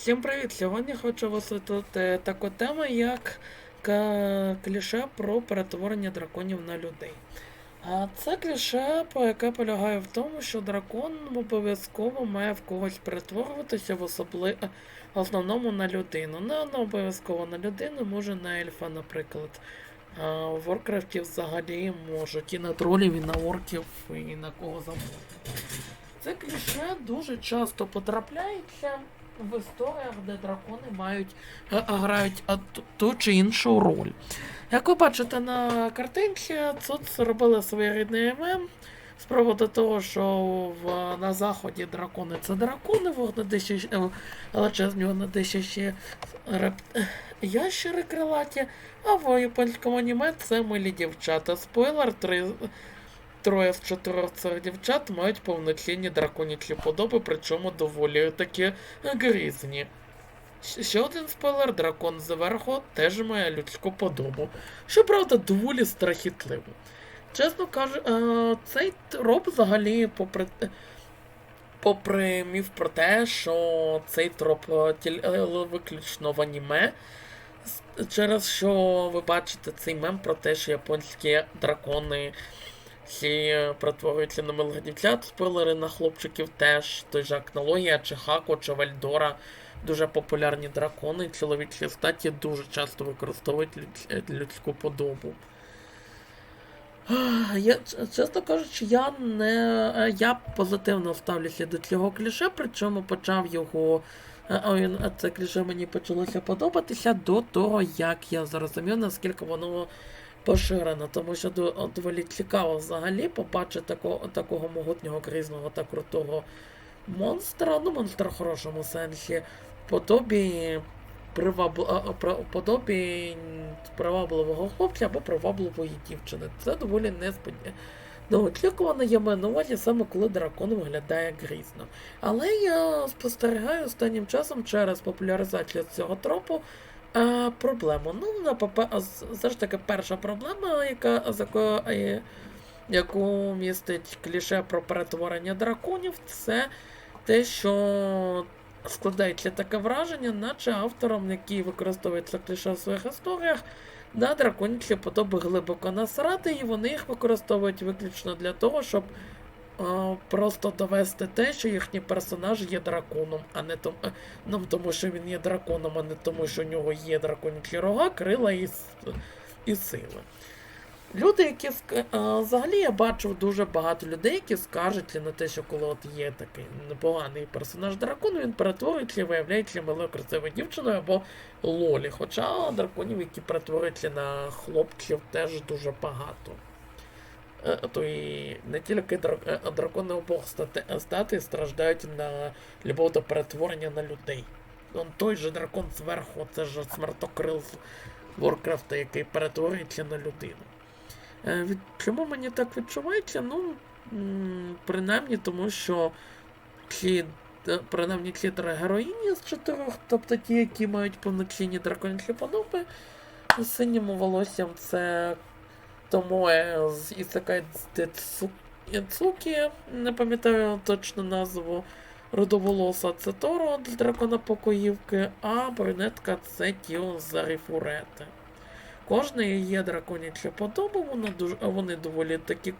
Всім привіт! Сьогодні хочу висвітлити таку тему, як кліше про перетворення драконів на людей. А це кліше, яке полягає в тому, що дракон обов'язково має в когось перетворюватися в особли... основному на людину. Не обов'язково на людину, може на ельфа, наприклад. А в Варкрафті взагалі можуть і на тролів, і на орків, і на кого завгодно. Це кліше дуже часто потрапляється в історіях, де дракони мають е, е, грають ту- чи іншу роль. Як ви бачите на картинці, тут зробили своєрідний мем з приводу того, що в, на заході дракони це дракони, вогнедиші, е, величезні вогнедиші реп... е, ящери крилаті, а в японському аніме це милі дівчата. Спойлер, три, Троє з чотирьох цих дівчат мають повноцінні драконячі подоби, причому доволі такі грізні. Ще один спойлер, дракон зверху теж має людську подобу. Щоправда, доволі страхітливо. Чесно кажучи, е, цей троп взагалі, попри, попри міф про те, що цей троп е, е, виключно в аніме, через що ви бачите цей мем про те, що японські дракони всі перетворюються на милих дівчат, спойлери на хлопчиків теж, той же Акнологія, чи Хако, чи Вальдора. Дуже популярні дракони, чоловічі статі дуже часто використовують людсь- людську подобу. Я, чесно кажучи, я не е, я позитивно ставлюся до цього кліше, причому почав його. е, Це кліше мені почалося подобатися до того, як я зрозумів, наскільки воно поширено, тому що доволі цікаво взагалі побачити такого, такого могутнього грізного та крутого монстра, ну монстра в хорошому сенсі, подобі подобі привабливого хлопця або привабливої дівчини. Це доволі несподівано. Неочікувано є маю на увазі саме коли дракон виглядає грізно. Але я спостерігаю останнім часом через популяризацію цього тропу а, проблему. Ну, на а, все ж таки перша проблема, яка якою, е, яку містить кліше про перетворення драконів, це те, що складається таке враження, наче авторам, які використовують це кліше в своїх історіях, на драконячі подоби глибоко насрати, і вони їх використовують виключно для того, щоб просто довести те, що їхній персонаж є драконом, а не тому, ну, тому що він є драконом, а не тому, що у нього є драконячі рога, крила і, і сили. Люди, які взагалі я бачив дуже багато людей, які скаржаться на те, що коли от є такий непоганий персонаж дракон, він перетворюється і виявляється милою красивою дівчиною або лолі. Хоча драконів, які перетворюються на хлопців, теж дуже багато. Е, То і не тільки е, дракони обох стати, страждають на любов до перетворення на людей. Он той же дракон зверху, це ж смертокрил з Warcraft, який перетворюється на людину. Е. Чому мені так відчувається? Ну, принаймні тому, що ці, принаймні ці три героїні з чотирьох, тобто ті, які мають повноцінні драконячі подоби, синім волоссям це Томоe з Ісакай Цукі, не пам'ятаю точну назву. Рудоволоса це Торо з дракона покоївки, а брюнетка це Тіо з Зарифурети. Кожної є драконяча подоба, вона дуже, вони доволі такі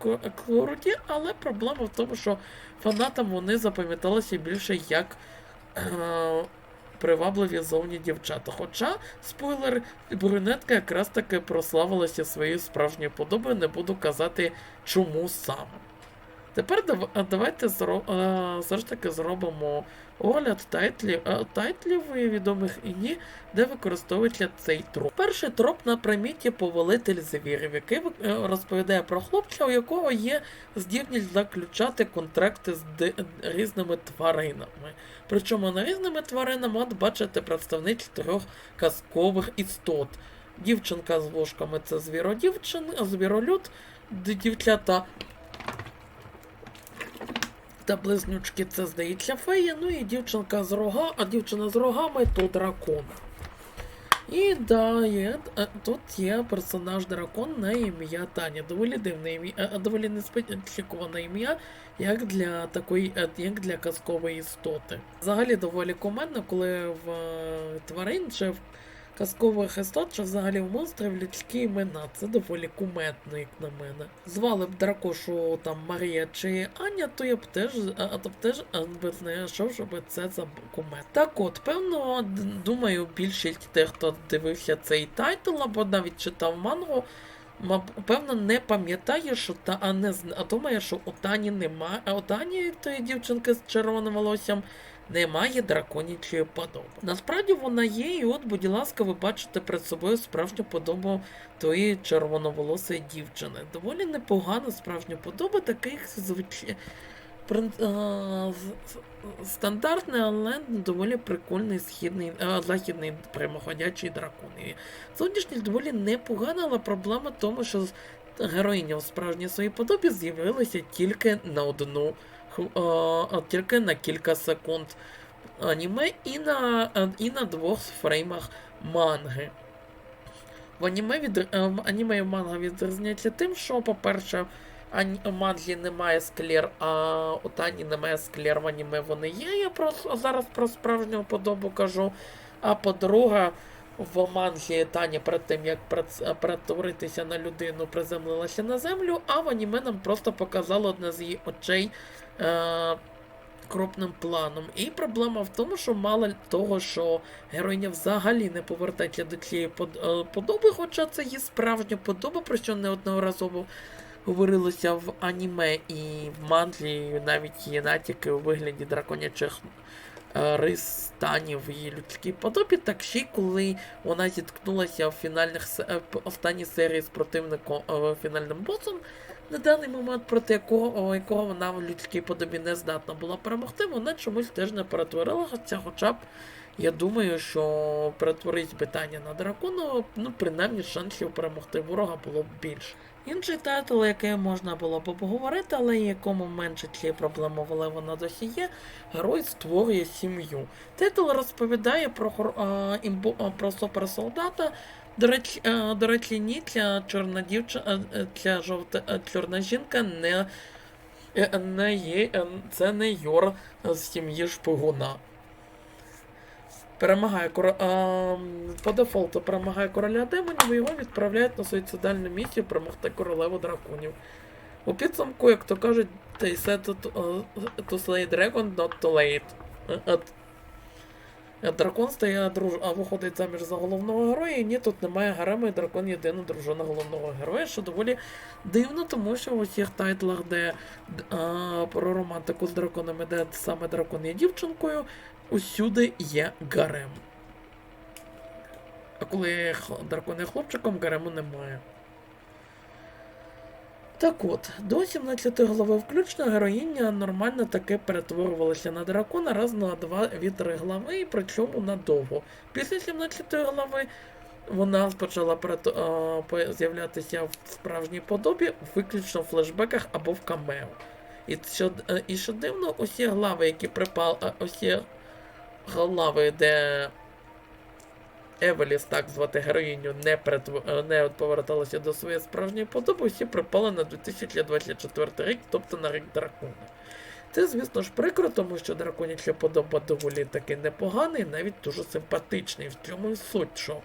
круті, але проблема в тому, що фанатам вони запам'яталися більше як е, привабливі зовні дівчата. Хоча, спойлер, брюнетка якраз таки прославилася своєю справжньою подобою, не буду казати чому саме. Тепер давайте все ж таки зробимо огляд тайтлів, тайтлів відомих і ні, де використовується цей троп. Перший троп на приміті повелитель звірів, який е, розповідає про хлопця, у якого є здібність заключати контракти з різними тваринами. Причому різними тваринами от бачите представниць трьох казкових істот. Дівчинка з вушками це звіродівчин, звіролюд, дівчата та близнючки це здається фея, ну і дівчинка з рога, а дівчина з рогами то дракон. І да, є, е, тут є персонаж дракон на ім'я Таня. Доволі дивне ім'я, е, доволі несподіване ім'я, як для такої, е, як для казкової істоти. Взагалі доволі кумедно, коли в е, тварин чи в казкових істот, чи взагалі в монстрів людські імена. Це доволі кумедно, як на мене. Звали б дракошу там Марія чи Аня, то я б теж, а, то б теж би знайшов, щоб це за кумед. Так от, певно, думаю, більшість тих, хто дивився цей тайтл або навіть читав мангу, певно, не пам'ятає, що та а не а думає, що у Тані немає, а у Тані тої дівчинки з червоним волоссям немає драконячої подоби. Насправді вона є, і от, будь ласка, ви бачите перед собою справжню подобу тої червоноволосої дівчини. Доволі непогана справжня подоба таких звичай. Прин- а, з- з- Стандартний, але доволі прикольний східний, західний прямоходячий дракон. Зовнішність доволі непогана, але проблема в тому, що героїня в справжній своїй подобі з'явилася тільки на одну тільки на кілька секунд аніме і на, і на двох фреймах манги. В аніме, від, е, аніме і манга відрізняється тим, що, по-перше, у мангі немає склер, а у Тані немає склер в аніме вони є. Я просто зараз про справжню подобу кажу. А по-друге, в мангі Таня перед тим, як перетворитися на людину, приземлилася на землю, а в аніме нам просто показало одне з її очей. Е- крупним планом. І проблема в тому, що мало того, що героїня взагалі не повертається до цієї е, подоби, хоча це її справжня подоба, про що неодноразово говорилося в аніме і в мандлі навіть є натяки у вигляді драконячих е, рис станів її людській подобі, так ще й коли вона зіткнулася в фінальних е, останній серії з противником фінальним босом, на даний момент, проти якого, якого вона в людській подобі не здатна була перемогти, вона чомусь теж не перетворилася, хоча б я думаю, що перетворить питання на дракона, ну принаймні шансів перемогти ворога було б більше. Інший тайтл, який можна було б обговорити, але якому менше цієї проблеми вели на досі є, герой створює сім'ю. Титул розповідає про, а, імбо, а, про суперсолдата, до речі, е, до речі, ні, ця чорна дівчина, ця жовта е, чорна жінка не, е, не є, е, це не Йор з сім'ї шпигуна. Перемагає кор... по дефолту перемагає короля демонів і його відправляють на суїцидальну місію перемогти королеву драконів. У підсумку, як то кажуть, they said to, to slay dragon, not too late. Дракон стає друж... а виходить заміж за головного героя, і ні, тут немає гарема, і дракон єдина дружина головного героя, що доволі дивно, тому що в усіх тайтлах, де а, про романтику з драконами, де саме дракон є дівчинкою, усюди є гарем. А коли дракон є хлопчиком, гарему немає. Так от, до 17 голови включно героїня нормально таки перетворювалася на дракона раз на два від три глави, і причому надовго. Після 17 глави вона почала з'являтися в справжній подобі, виключно в флешбеках або в камео. І що, е, і що дивно, усі глави, які припали, усі глави, де Евеліс, так звати героїню, не, перетв... е, не поверталася до своєї справжньої подоби, всі припали на 2024 рік, тобто на рік дракона. Це, звісно ж, прикро, тому що драконяча подоба доволі таки непоганий, навіть дуже симпатичний. В цьому і суть, що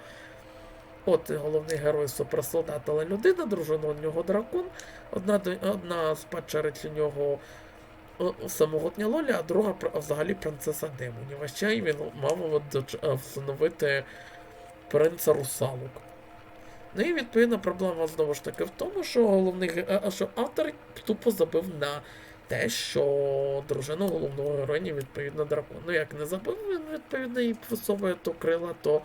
от головний герой суперсолдат, але людина, дружина у нього дракон, одна, одна з падчериць у нього о, самогутня Лоля, а друга взагалі принцеса демонів. А ще й він мав от е, всиновити принца русалок. Ну і відповідно проблема знову ж таки в тому, що головний що автор тупо забив на те, що дружина головного героя відповідно дракон. Ну як не забив, він відповідно і висовує то крила, то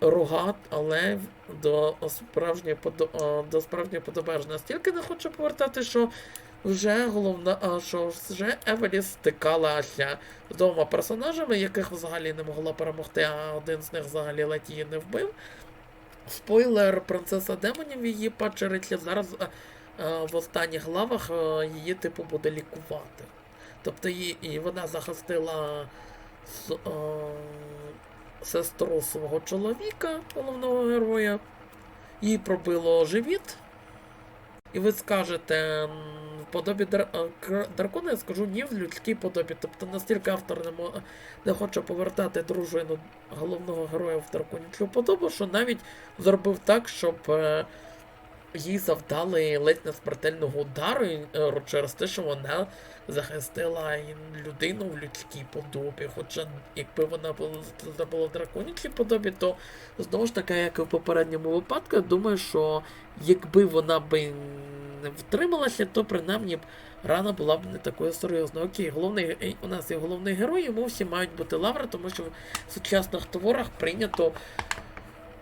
рога, але до справжньої подо- до справжньої аж настільки не хоче повертати, що вже головна, а, що вже Евеліс стикалася з двома персонажами, яких взагалі не могла перемогти, а один з них взагалі ледь не вбив. Спойлер, принцеса демонів її падчериці зараз а, в останніх главах а, її типу буде лікувати. Тобто її, і вона захистила с- а, сестру свого чоловіка, головного героя. Їй пробило живіт. І ви скажете в подобі дар... дракона, я скажу ні в людській подобі. Тобто настільки автор не, мо... не хоче повертати дружину головного героя в драконячу подобу, що навіть зробив так, щоб е, їй завдали ледь не смертельного удару е, через те, що вона захистила людину в людській подобі. Хоча якби вона була в драконячій подобі, то знову ж таки, як і в попередньому випадку, думаю, що якби вона би не втрималася, то принаймні б рана була б не такою серйозною. Окей, головний у нас є головний герой, йому всі мають бути лаври, тому що в сучасних творах прийнято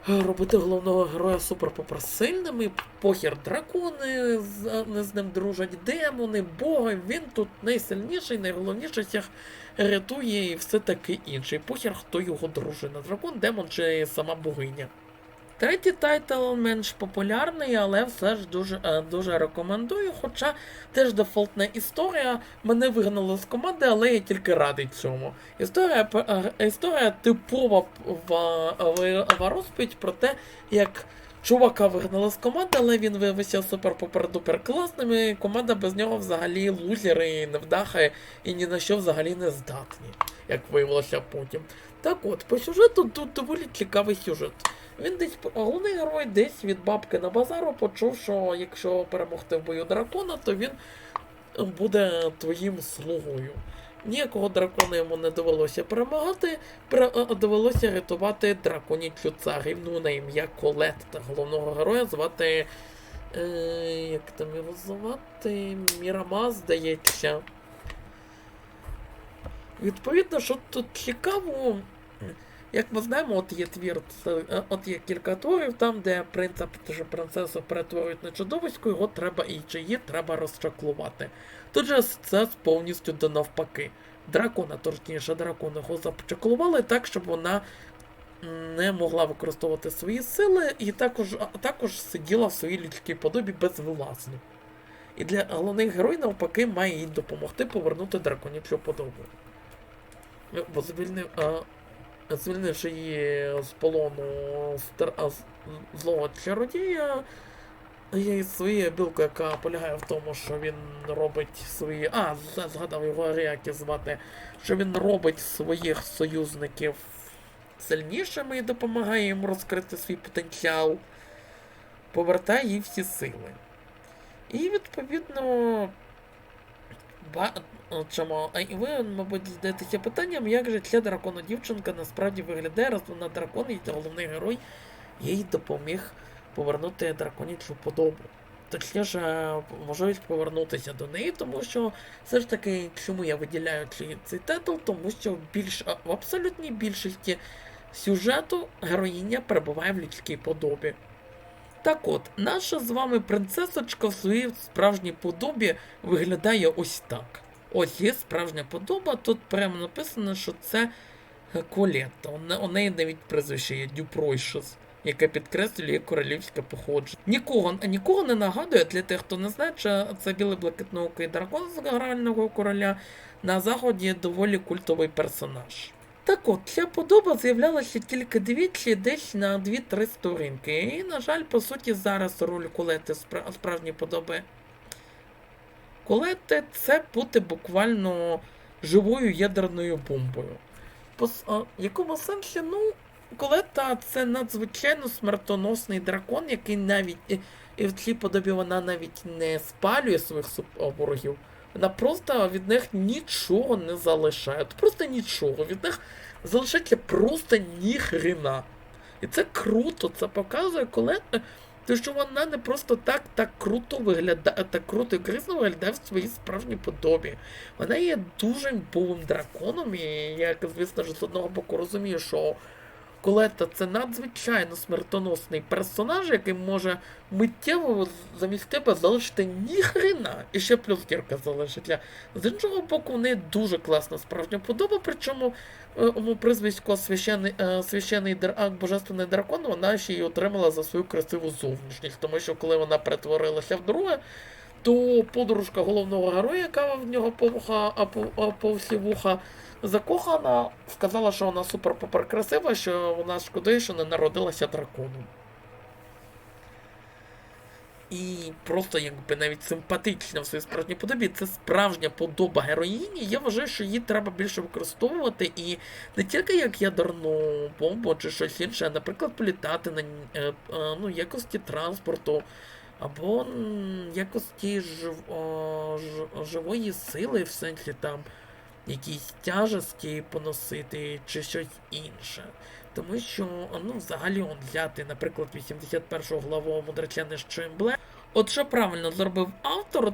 робити головного героя супер попросильними, похір дракони з, не з ним дружать, демони, боги, він тут найсильніший, найголовніший всіх рятує і все таке інше. І похір, хто його дружина, дракон, демон чи сама богиня. Третій тайтл менш популярний, але все ж дуже, е, дуже рекомендую. Хоча теж дефолтна історія. Мене вигнали з команди, але я тільки радий цьому. Історія, е, історія типова розповідь про те, як чувака вигнали з команди, але він виявився супер попер-дупер класним, і команда без нього взагалі лузери, невдахи і ні на що взагалі не здатні, як виявилося потім. Так от, по сюжету тут доволі цікавий сюжет. Він десь головний герой десь від бабки на базару почув, що якщо перемогти в бою дракона, то він буде твоїм слугою. Ніякого дракона йому не довелося перемагати, пре- е, довелося рятувати драконічу царівну на ім'я Колетта. Головного героя звати. Е, як там його звати? Мірама, здається. Відповідно, що тут цікаво, як ми знаємо, от є твір, е, от є кілька творів, там, де принца чи принцесу перетворюють на чудовисько, його треба і чи її треба розчаклувати. Тут же це повністю до навпаки. Дракона, точніше, дракона його зачаклували так, щоб вона не могла використовувати свої сили, і також, також сиділа в своїй людській подобі безвласно. І для головних героїв, навпаки, має їй допомогти повернути драконячу подобу. Звільнив, звільнивши її з полону стар, злого чародія, є і своєю білкою, яка полягає в тому, що він робить свої. А, згадав його Аріакі звати, що він робить своїх союзників сильнішими і допомагає їм розкрити свій потенціал, повертає їй всі сили. І відповідно. Чому? І ви, мабуть, задаєтеся питанням, як же ця дракона дівчинка насправді виглядає, раз вона дракон, і це головний герой їй допоміг повернути драконячу подобу. Точніше, можливість повернутися до неї, тому що все ж таки, чому я виділяю цей, цей титул, тому що більш в абсолютній більшості сюжету героїня перебуває в людській подобі. Так от, наша з вами принцесочка в своїй справжній подобі виглядає ось так. Ось є справжня подоба, тут прямо написано, що це Колетта. У неї навіть прізвище є Дюпройшес, яке підкреслює королівське походження. Нікого, нікого не нагадує для тих, хто не знає, що це білий блакитноокий дракон з грального короля. На заході доволі культовий персонаж. Так от, ця подоба з'являлася тільки двічі десь на 2-3 сторінки. І, на жаль, по суті, зараз роль Колети спра- справжньої подоби. Колети це бути буквально живою ядерною бомбою. По якому сенсі, ну, Колета це надзвичайно смертоносний дракон, який навіть і в цій подобі вона навіть не спалює своїх ворогів. Вона просто від них нічого не залишає. От Просто нічого. Від них залишається просто ніхрена. І це круто, це показує, коли. Те, що вона не просто так так круто виглядає, так круто і корисно виглядає в своїй справжній подобі. Вона є дуже імповим драконом, і я, звісно ж, з одного боку розумію, що Колета це надзвичайно смертоносний персонаж, який може миттєво замість тебе залишити ніхрена, і ще плюс кірка залишить. З іншого боку, в неї дуже класна справжня подоба, причому е, у прізвисько священий, е, священий др- божественний дракон, вона ще й отримала за свою красиву зовнішність, тому що коли вона перетворилася в друге, то подружка головного героя, яка в нього по вуха, а по, а по всі вуха, закохана, сказала, що вона супер-пупер красива, що вона шкодує, що не народилася драконом. І просто якби навіть симпатична в своїй справжній подобі. Це справжня подоба героїні. Я вважаю, що її треба більше використовувати і не тільки як ядерну бомбу чи щось інше, а наприклад, політати на е, е, ну, якості транспорту або якості жив, живої сили, в сенсі там якісь тяжесті поносити чи щось інше. Тому що, ну, взагалі, он взяти, наприклад, 81 главу мудреця Нещембле. От що правильно зробив автор,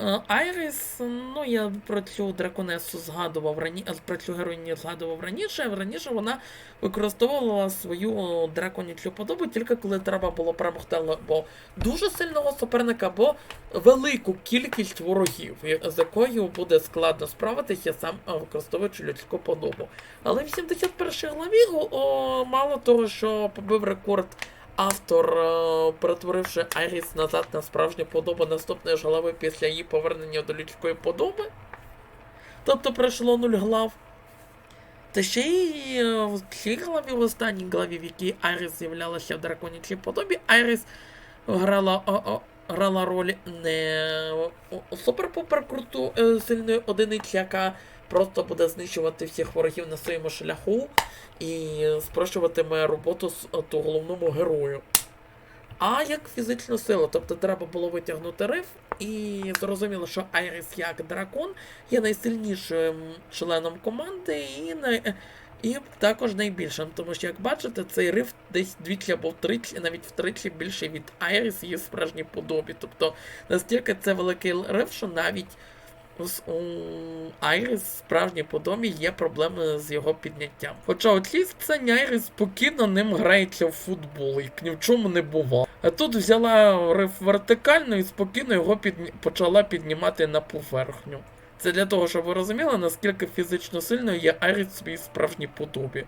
е, Айріс, ну я про цю драконесу згадував раніше, про цю героїню згадував раніше. Раніше вона використовувала свою драконячу подобу тільки коли треба було перемогти або дуже сильного суперника, або велику кількість ворогів, з якою буде складно справитися сам е, використовуючи людську подобу. Але в 71 главі о, мало того, що побив рекорд автор, е, перетворивши Айріс назад на справжню подобу наступної ж глави після її повернення до людської подоби. Тобто пройшло нуль глав. Та ще й е, в цій главі, в останній главі, в якій Айріс з'являлася в драконячій подобі, Айріс грала, о, о, грала роль не супер-пупер круту е, сильної одиниці, яка просто буде знищувати всіх ворогів на своєму шляху і спрощуватиме роботу з е, то головному герою. А як фізичну силу, тобто треба було витягнути риф, і зрозуміло, що Айріс як дракон є найсильнішим членом команди і, най... і також найбільшим. Тому що, як бачите, цей риф десь двічі або втричі, навіть втричі більше від Айріс її справжній подобі. Тобто настільки це великий риф, що навіть у Айріс справжній подобі є проблеми з його підняттям. Хоча цій сцені Айріс спокійно ним грається в футбол, як ні в чому не бувало. А тут взяла риф вертикально і спокійно його підні... почала піднімати на поверхню. Це для того, щоб ви розуміли, наскільки фізично сильною є Айріс в своїй справжній подобі.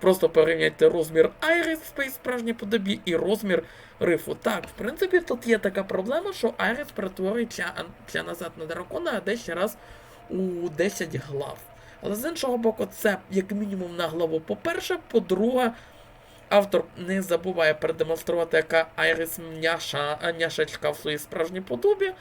Просто порівняйте розмір Айріс в своїй справжній подобі і розмір рифу. Так, в принципі, тут є така проблема, що Айріс перетворюється а, назад на дракона, а десь раз у 10 глав. Але з іншого боку, це як мінімум на главу. По-перше, по-друге, автор не забуває продемонструвати, яка Айріс няша, няшечка в своїй справжній подобі.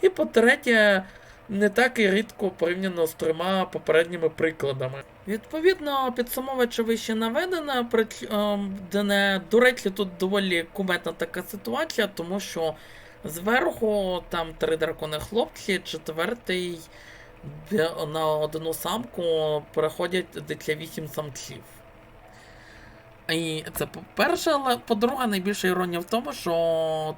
І по-третє, не так і рідко порівняно з трьома попередніми прикладами. Відповідно, підсумовуючи вище наведене, ем, де не, до речі, тут доволі куметна така ситуація, тому що зверху там три дракони хлопці, четвертий на одну самку переходять дитя вісім самців. І це по-перше, але по-друге, найбільша іронія в тому, що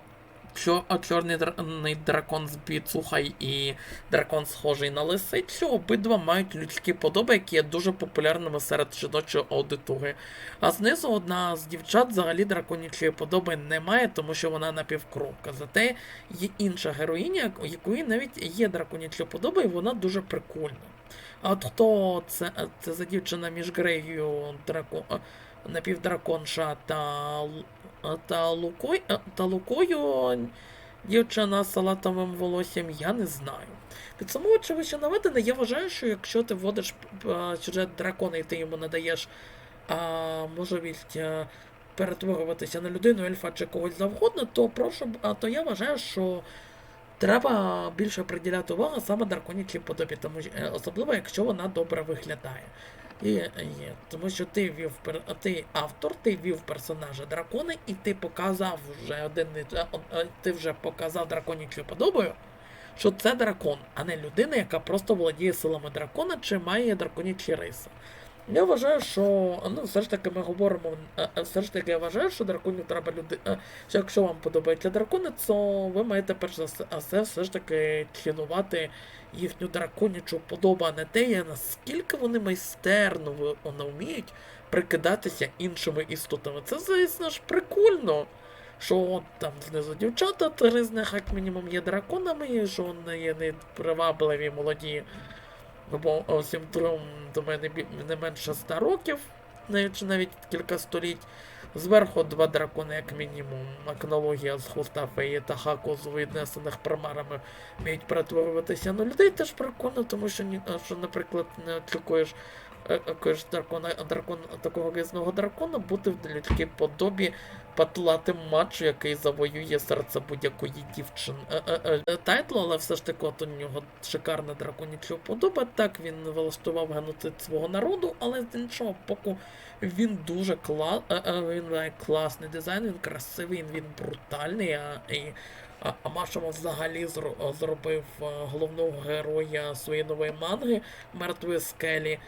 чорний дра- дракон з Біцухай і дракон, схожий на лисицю, обидва мають людські подоби, які є дуже популярними серед жіночої аудиторії. А знизу одна з дівчат взагалі драконячої подоби не має, тому що вона напівкровка. Зате є інша героїня, у якої навіть є драконяча подоба, і вона дуже прикольна. А от хто це, це за дівчина між Греєю драко, напівдраконша та, та, Лукой, та Лукою дівчина з салатовим волоссям, я не знаю. Підсумовуючи вище наведене, я вважаю, що якщо ти вводиш е, сюжет дракона і ти йому надаєш а, можливість е, перетворюватися на людину, ельфа чи когось завгодно, то прошу, а, то я вважаю, що треба більше приділяти увагу саме драконячій подобі, тому е, особливо якщо вона добре виглядає. І, і, є, тому що ти вів ти автор, ти вів персонажа дракона, і ти показав вже один е, е, ти вже показав драконічою подобою, що це дракон, а не людина, яка просто володіє силами дракона чи має драконічі риси. Я вважаю, що ну, все ж таки ми говоримо. е, е, Все ж таки я вважаю, що драконів треба люди. е, Що якщо вам подобаються дракони, то ви маєте перш за все все, ж таки цінувати їхню драконячу подобу, а не те, наскільки вони майстерно вони вміють прикидатися іншими істотами. Це, звісно ж, прикольно. Що от там знизу дівчата, три з них як мінімум є драконами, і що вони є не привабливі молоді бо всім трьом до мене не менше 100 років, навіть навіть кілька століть. Зверху два дракони, як мінімум. Акнологія з хуста феї та хаку з віднесених примарами вміють перетворюватися на людей. Теж прикольно, тому що, що наприклад, не очікуєш е, дракона, дракон, такого різного дракона бути в людській подобі патлатим матчу, який завоює серце будь-якої дівчини. Е, е, е, Тайтл, але все ж таки от у нього шикарна драконяча подоба. Так, він влаштував геноцид свого народу, але з іншого боку, він дуже кла... е, е, він має класний дизайн, він красивий, він, брутальний. А, і, а, а Машимо взагалі зро- зробив е, головного героя своєї нової манги Мертвої скелі.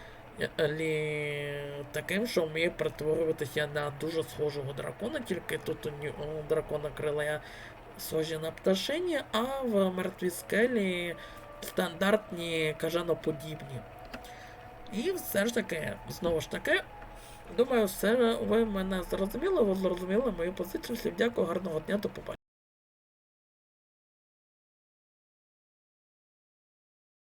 Е, Лі... таким, що вміє перетворюватися на дуже схожого дракона, тільки тут у дракона крила схожі на пташині, а в мертвій скелі стандартні кажаноподібні. І все ж таки, знову ж таки, думаю, все ви мене зрозуміли, ви зрозуміли мою позицію. Всім дякую, гарного дня, до побачення.